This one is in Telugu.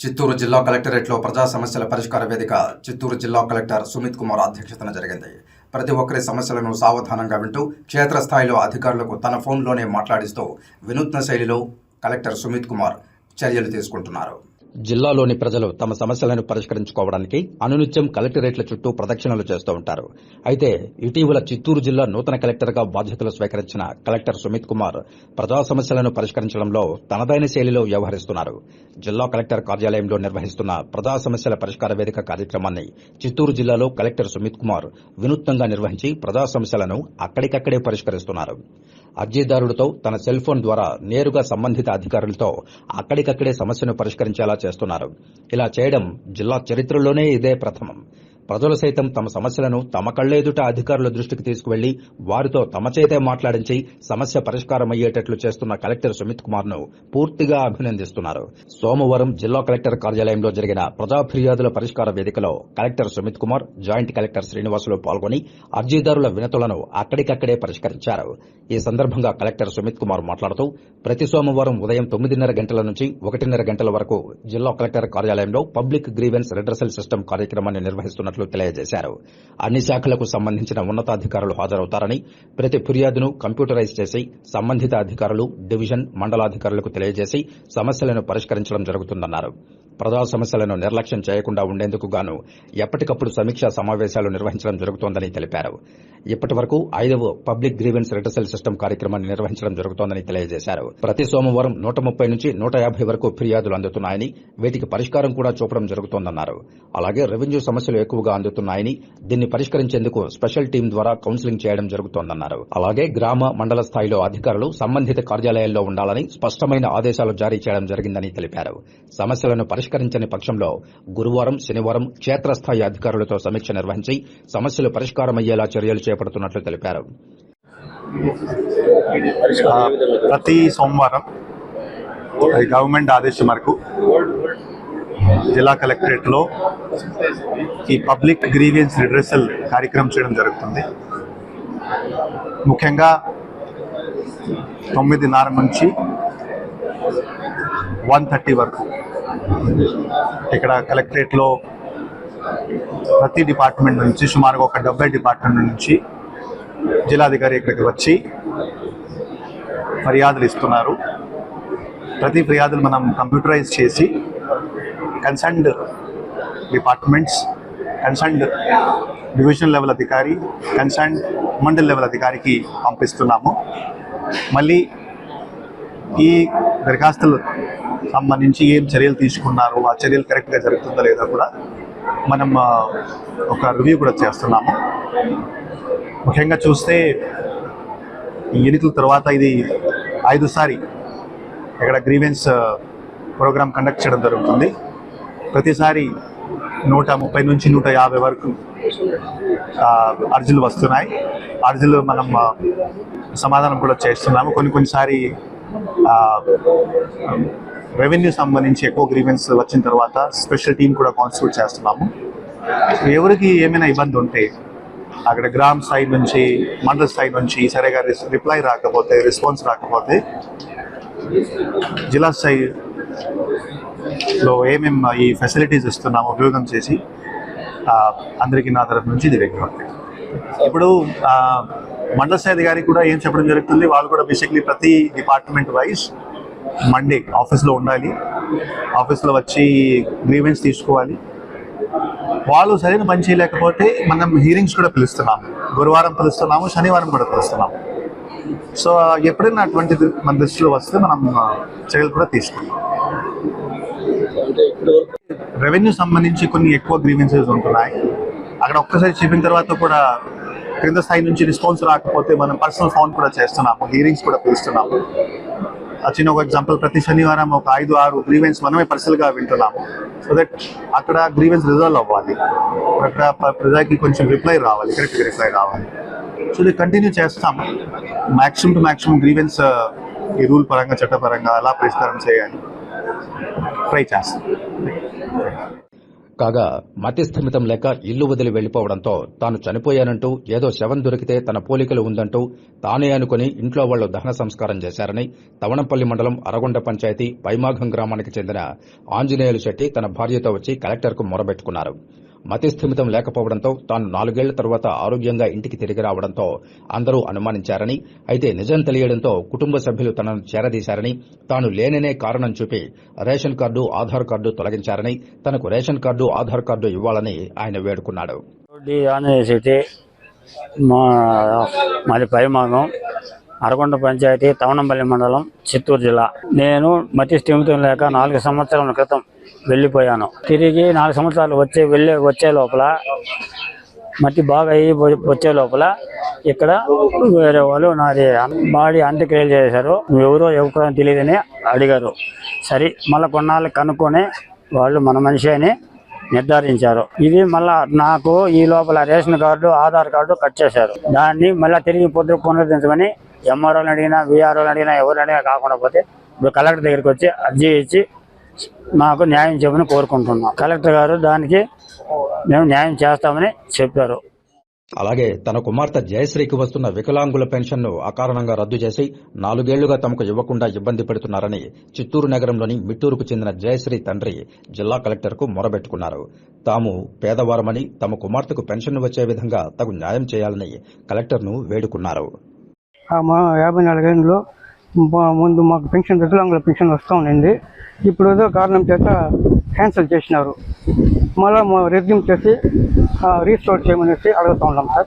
చిత్తూరు జిల్లా కలెక్టరేట్లో ప్రజా సమస్యల పరిష్కార వేదిక చిత్తూరు జిల్లా కలెక్టర్ సుమిత్ కుమార్ అధ్యక్షతన జరిగింది. ప్రతి ఒక్కరి సమస్యలను సావధానంగా వింటూ క్షేత్రస్థాయిలో అధికారులకు తన ఫోన్లోనే మాట్లాడిస్తూ వినూత్న శైలిలో కలెక్టర్ సుమిత్ కుమార్ చర్యలు తీసుకుంటున్నారు. జిల్లాలోని ప్రజలు తమ సమస్యలను పరిష్కరించుకోవడానికి అనునిత్యం కలెక్టరేట్ల చుట్టూ ప్రదక్షిణలు చేస్తూ ఉంటారు. అయితే ఇటీవల చిత్తూరు జిల్లా నూతన కలెక్టర్గా బాధ్యతలు స్వీకరించిన కలెక్టర్ సుమిత్ కుమార్ ప్రజా సమస్యలను పరిష్కరించడంలో తనదైన శైలిలో వ్యవహరిస్తున్నారు. జిల్లా కలెక్టర్ కార్యాలయంలో నిర్వహిస్తున్న ప్రజా సమస్యల పరిష్కార వేదిక కార్యక్రమాన్ని చిత్తూరు జిల్లాలో కలెక్టర్ సుమిత్ కుమార్ వినూత్నంగా నిర్వహించి ప్రజా సమస్యలను అక్కడికక్కడే పరిష్కరిస్తున్నారు. అర్జీదారుడితో తన సెల్ ఫోన్ ద్వారా నేరుగా సంబంధిత అధికారులతో అక్కడికక్కడే సమస్యను పరిష్కరించేలా చేస్తున్నారు. ఇలా చేయడం జిల్లా చరిత్రలోనే ఇదే ప్రథమం. ప్రజలు సైతం తమ సమస్యలను తమ కళ్ళెదుట అధికారుల దృష్టికి తీసుకువెళ్ళి వారితో తమ చేతే మాట్లాడించి సమస్య పరిష్కారం అయ్యేటట్లు చేస్తున్న కలెక్టర్ సుమిత్ కుమార్ను పూర్తిగా అభినందిస్తున్నారు. సోమవారం జిల్లా కలెక్టర్ కార్యాలయంలో జరిగిన ప్రజా ఫిర్యాదుల పరిష్కార వేదికలో collector Sumit Kumar joint collector Srinivasulu పాల్గొని అర్జీదారుల వినతులను అక్కడికక్కడే పరిష్కరించారు. ఈ సందర్భంగా కలెక్టర్ సుమిత్ కుమార్ మాట్లాడుతూ ప్రతి సోమవారం ఉదయం తొమ్మిదిన్నర గంటల నుంచి ఒకటిన్నర గంటల వరకు జిల్లా కలెక్టర్ కార్యాలయంలో పబ్లిక్ గ్రీవెన్స్ రిడ్రసల్ సిస్టమ్ కార్యక్రమాన్ని నిర్వహిస్తున్నట్లు తెలియజేశారు. అన్ని శాఖలకు సంబంధించిన ఉన్నతాధికారులు హాజరవుతారని ప్రతి ఫిర్యాదును కంప్యూటరైజ్ చేసి సంబంధిత అధికారులు డివిజన్ మండలాధికారులకు తెలియజేసి సమస్యలను పరిష్కరించడం జరుగుతుందన్నారు. ప్రజా సమస్యలను నిర్లక్ష్యం చేయకుండా ఉండేందుకు గాను ఎప్పటికప్పుడు సమీక్షా సమావేశాలు నిర్వహించడం జరుగుతోందని తెలిపారు. ఇప్పటి వరకు ఐదవ పబ్లిక్ గ్రీవెన్స్ రిటర్సల్ సిస్టమ్ కార్యక్రమాన్ని నిర్వహించడం జరుగుతోందని తెలియజేశారు. ప్రతి సోమవారం నూట ముప్పై నుంచి నూట యాభై వరకు ఫిర్యాదులు అందుతున్నాయని వీటికి పరిష్కారం కూడా చూపడం జరుగుతోందన్నారు. అలాగే రెవెన్యూ సమస్యలు ఎక్కువగా అందుతున్నాయని దీన్ని పరిష్కరించేందుకు స్పెషల్ టీం ద్వారా కౌన్సిలింగ్ చేయడం జరుగుతోందన్నారు. అలాగే గ్రామ మండల స్థాయిలో అధికారులు సంబంధిత కార్యాలయాల్లో ఉండాలని స్పష్టమైన ఆదేశాలు జారీ చేయడం జరిగిందని తెలిపారు. సమస్యలను పరిష్కరించని పక్షంలో గురువారం శనివారం క్షేత్రస్థాయి అధికారులతో సమీక్ష నిర్వహించి సమస్యలు పరిష్కారమయ్యేలా చర్యలు చేపడుతున్నట్లు తెలిపారు. ప్రతి సోమవారం గవర్నమెంట్ ఆదేశం మేరకు జిల్లా కలెక్టరేట్లో ఈ పబ్లిక్ గ్రీవియన్స్ రిడ్రెసల్ కార్యక్రమం చేయడం జరుగుతుంది. ముఖ్యంగా తొమ్మిదిన్నర నుంచి వన్ థర్టీ వరకు ఇక్కడ కలెక్టరేట్లో ప్రతి డిపార్ట్మెంట్ నుంచి సుమారుగా ఒక డెబ్బై డిపార్ట్మెంట్ నుంచి జిల్లాధికారి ఇక్కడికి వచ్చి ఫిర్యాదులు ఇస్తున్నారు. ప్రతి ఫిర్యాదులు మనం కంప్యూటరైజ్ చేసి concerned departments concerned divisional level అధికారి కన్సర్న్డ్ మండల్ లెవెల్ అధికారికి పంపిస్తున్నాము. మళ్ళీ ఈ దరఖాస్తులు సంబంధించి ఏం చర్యలు తీసుకున్నారు ఆ చర్యలు కరెక్ట్గా జరుగుతుందో లేదో కూడా మనం ఒక రివ్యూ కూడా చేస్తున్నాము. ముఖ్యంగా చూస్తే ఈ ఎన్నికల తర్వాత ఇది ఐదుసారి ఇక్కడ గ్రీవెన్స్ ప్రోగ్రామ్ కండక్ట్ చేయడం జరుగుతుంది. ప్రతిసారి నూట ముప్పై నుంచి నూట యాభై వరకు అర్జీలు వస్తున్నాయి. అర్జీలు మనం సమాధానం కూడా చేస్తున్నాము. కొన్ని కొన్నిసారి రెవెన్యూ సంబంధించి ఎక్కువ గ్రీవెన్స్ వచ్చిన తర్వాత స్పెషల్ టీం కూడా కాన్స్టిట్యూట్ చేస్తున్నాము. ఎవరికి ఏమైనా ఇబ్బంది ఉంటే అక్కడ గ్రామ్ స్థాయి నుంచి మండల స్థాయి నుంచి సరిగా రిప్లై రాకపోతే రెస్పాన్స్ రాకపోతే జిల్లా స్థాయి లో ఏమేమి ఈ ఫెసిలిటీస్ ఇస్తున్నాము ఉపయోగం చేసి అందరికీ నా తరఫు నుంచి ఇది వ్యక్తి ఇప్పుడు మండల స్థాయి అధికారి కూడా ఏం చెప్పడం జరుగుతుంది వాళ్ళు కూడా బేసిక్లీ ప్రతి డిపార్ట్మెంట్ వైజ్ మండే ఆఫీస్లో ఉండాలి. ఆఫీస్లో వచ్చి గ్రీవెన్స్ తీసుకోవాలి. వాళ్ళు సరైన పని చేయలేకపోతే మనం హీరింగ్స్ కూడా పిలుస్తున్నాము. గురువారం పిలుస్తున్నాము శనివారం కూడా పిలుస్తున్నాము. సో ఎప్పుడైనా అటువంటి మన దృష్టిలో వస్తే మనం చర్యలు కూడా తీసుకుంటాం. రెవెన్యూ సంబంధించి కొన్ని ఎక్కువ గ్రీవెన్సెస్ ఉంటున్నాయి. అక్కడ ఒక్కసారి చెప్పిన తర్వాత కూడా క్రింద స్థాయి నుంచి రెస్పాన్స్ రాకపోతే మనం పర్సనల్ ఫోన్ కూడా చేస్తున్నాము హీరింగ్స్ కూడా పిలుస్తున్నాము. చిన్న ఒక ఎగ్జాంపుల్ ప్రతి శనివారం ఒక ఐదు ఆరు గ్రీవెన్స్ మనమే పర్సనల్గా వింటున్నాము. సో దట్ అక్కడ గ్రీవెన్స్ రిజాల్వ్ అవ్వాలి. అక్కడ ప్రజాకి కొంచెం రిప్లై రావాలి కరెక్ట్గా రిప్లై రావాలి. సో ఇది కంటిన్యూ చేస్తాం మ్యాక్సిమం టు మ్యాక్సిమం గ్రీవెన్స్ ఈ రూల్ పరంగా చట్టపరంగా అలా పరిష్కారం చేయాలి. ట్రై చేస్తాం. కాగా మతి స్థిమితం లేక ఇల్లు వదిలి వెళ్ళిపోవడంతో తాను చనిపోయానంటూ ఏదో శవం దొరికితే తన పోలికలు ఉందంటూ తానే అనుకుని ఇంట్లో వాళ్ళు దహన సంస్కారం చేశారని తవణంపల్లి మండలం అరగొండ పంచాయతీ పైమాఘం గ్రామానికి చెందిన ఆంజనేయులు శెట్టి తన భార్యతో వచ్చి కలెక్టర్కు మొరబెట్టుకున్నారు. మతిస్థిమితం లేకపోవడంతో తాను నాలుగేళ్ళ తర్వాత ఆరోగ్యంగా ఇంటికి తిరిగి రావడంతో అందరూ అనుమానించారని అయితే నిజం తెలియడంతో కుటుంబ సభ్యులు తనను చేరదీశారని తాను లేననే కారణం చూపి రేషన్ కార్డు ఆధార్ కార్డు తొలగించారని తనకు రేషన్ కార్డు ఆధార్ కార్డు ఇవ్వాలని ఆయన వేడుకున్నాడు. మా మాది పరిమాణం అరకొండ పంచాయతీ తవనంపల్లి మండలం చిత్తూరు జిల్లా. నేను మతి స్థిమితం లేక నాలుగు సంవత్సరాల క్రితం వెళ్ళిపోయాను. తిరిగి నాలుగు సంవత్సరాలు వచ్చే వెళ్ళే వచ్చే లోపల మట్టి బాగా అయ్యి వచ్చే లోపల ఇక్కడ వేరే వాళ్ళు నాది బాడీ అంత్యక్రియలు చేశారు. ఎవరో ఎవరో తెలియదని అడిగారు. సరే మళ్ళీ కొన్నాళ్ళు కనుక్కొని వాళ్ళు మన మనిషి అని నిర్ధారించారు. ఇది మళ్ళా నాకు ఈ లోపల ration card Aadhaar card cut చేశారు. దాన్ని మళ్ళీ తిరిగి పొద్దు పునరుద్ధరించమని ఎంఆర్ఓని అడిగినా విఆర్ఓని అడిగినా ఎవరు అడిగినా కాకుండా పోతే ఇప్పుడు కలెక్టర్ దగ్గరికి వచ్చి అర్జీ ఇచ్చి మాకు న్యాయం చేయమని కోరుకుంటున్నాం. కలెక్టర్ గారు దానికి మేము న్యాయం చేస్తామని చెప్పారు. అలాగే తన కుమార్తె జయశ్రీకి వస్తున్న వికలాంగుల పెన్షన్ను అకారణంగా రద్దు చేసి నాలుగేళ్ళుగా తమకు ఇవ్వకుండా ఇబ్బంది పెడుతున్నారని చిత్తూరు నగరంలోని మిట్టూరుకు చెందిన జయశ్రీ తండ్రి జిల్లా కలెక్టర్కు మొరబెట్టుకున్నారు. తాము పేదవారమని తమ కుమార్తెకు పెన్షన్ వచ్చే విధంగా తగు న్యాయం చేయాలని కలెక్టర్ను వేడుకున్నారు. మా యాభై నాలుగేళ్ళలో మా- ముందు మాకు పెన్షన్ వికలాంగుల పెన్షన్ వస్తూ ఉండింది. ఇప్పుడు ఏదో కారణం చేత క్యాన్సిల్ చేసినారు. మళ్ళీ మా రెజ్యూమ్ చేసి రీస్టోర్ చేయమనేసి అడుగుతా ఉన్నాం సార్.